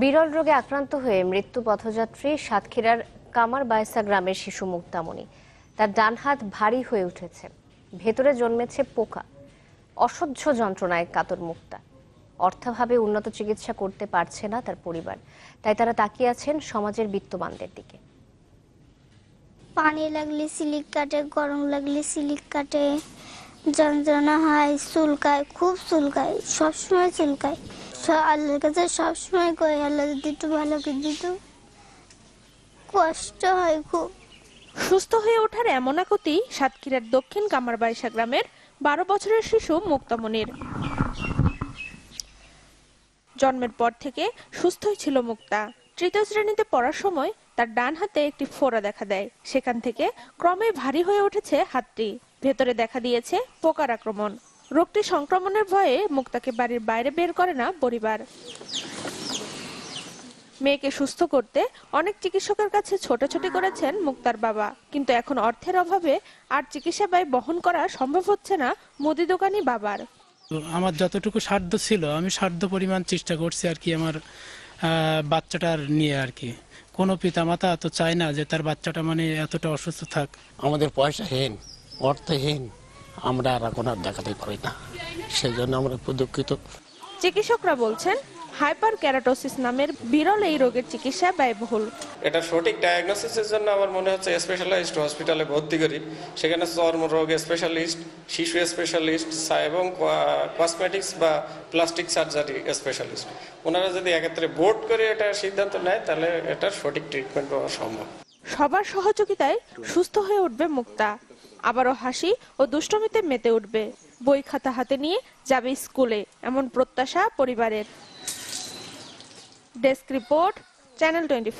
বিরল রোগে আক্রান্ত হয়ে মৃত্যু পথযাত্রী সাতক্ষীরার কামার বায়সা গ্রামের শিশু মুক্তামণি। তার ডান হাত ভারী হয়ে উঠেছে। ভেতরে জন্মেছে পোকা। অসহ্য যন্ত্রণায় কাতর মুক্তা। অর্থাভাবে উন্নত চিকিৎসা করতে পারছে না তার পরিবার। তাই তারা তাকিয়ে আছেন সমাজের বিত্তবানদের দিকে। পানি লাগলে সিলিক কাটে, গরম লাগলে সিলিক কাটে, যন্ত্রণা হয়, চুলকায়, খুব চুলকায়, সবসময় চুলকায়। আল্লাহর কাছে সবসময় কই আল্লাহ যদি একটু ভালো করে দিত। কষ্ট হয় খুব। সুস্থ হয়ে ওঠার এমন আকুতি সাতক্ষীরার দক্ষিণ কামারবাইশা গ্রামের বারো বছরের শিশু মুক্তামণির। জন্মের পর থেকে সুস্থই ছিল মুক্তা। তৃতীয় শ্রেণীতে পড়ার সময় তার ডান হাতে একটি ফোড়া দেখা দেয়। সেখান থেকে ক্রমে ভারী হয়ে উঠেছে হাতটি। ভেতরে দেখা দিয়েছে পোকার আক্রমণ। রোগটি সংক্রমণের ভয়ে মুক্তাকে বাড়ির বাইরে বের করে না পরিবার। মেয়েকে সুস্থ করতে অনেক চিকিৎসকের কাছে ছোটাছুটি করেছেন মুক্তার বাবা কিন্তু এখন অর্থের অভাবে আর চিকিৎসা ব্যয় বহন করা সম্ভব হচ্ছে না মুদি দোকানি বাবার। আমার যতটুকু সাধ্য ছিল আমি সাধ্য পরিমাণ চেষ্টা করছি আর কি আমার বাচ্চাটার নিয়ে আর কি। কোনো পিতামাতা তো চায় না যে তার বাচ্চাটা মানে এতটা অসুস্থ থাক। আমাদের পয়সাহীন অর্থহীন। আমরা আর এখন আর দেখাতে পারি না। সেই জন্য আমরা খুব দুঃখিত। চিকিৎসকরা বলছেন হাইপার ক্যারাটোসিস নামের বিরল এই রোগের চিকিৎসা ব্যয়বহুল। এটা সঠিক ডায়াগনোসিসের জন্য আমার মনে হচ্ছে স্পেশালাইজড হসপিটালে ভর্তি করি। সেখানে চর্মরোগ স্পেশালিস্ট শিশু স্পেশালিস্ট এবং কসমেটিক্স বা প্লাস্টিক সার্জারি স্পেশালিস্ট ওনারা যদি একত্রে বোর্ড করে এটা সিদ্ধান্ত নেয় তাহলে এটার সঠিক ট্রিটমেন্ট পাওয়া সম্ভব। সবার সহযোগিতায় সুস্থ হয়ে উঠবে মুক্তা। আবারও হাসি ও দুষ্টমিতে মেতে উঠবে। বই খাতা হাতে নিয়ে যাবে স্কুলে, এমন প্রত্যাশা পরিবারের। Desk report, channel twenty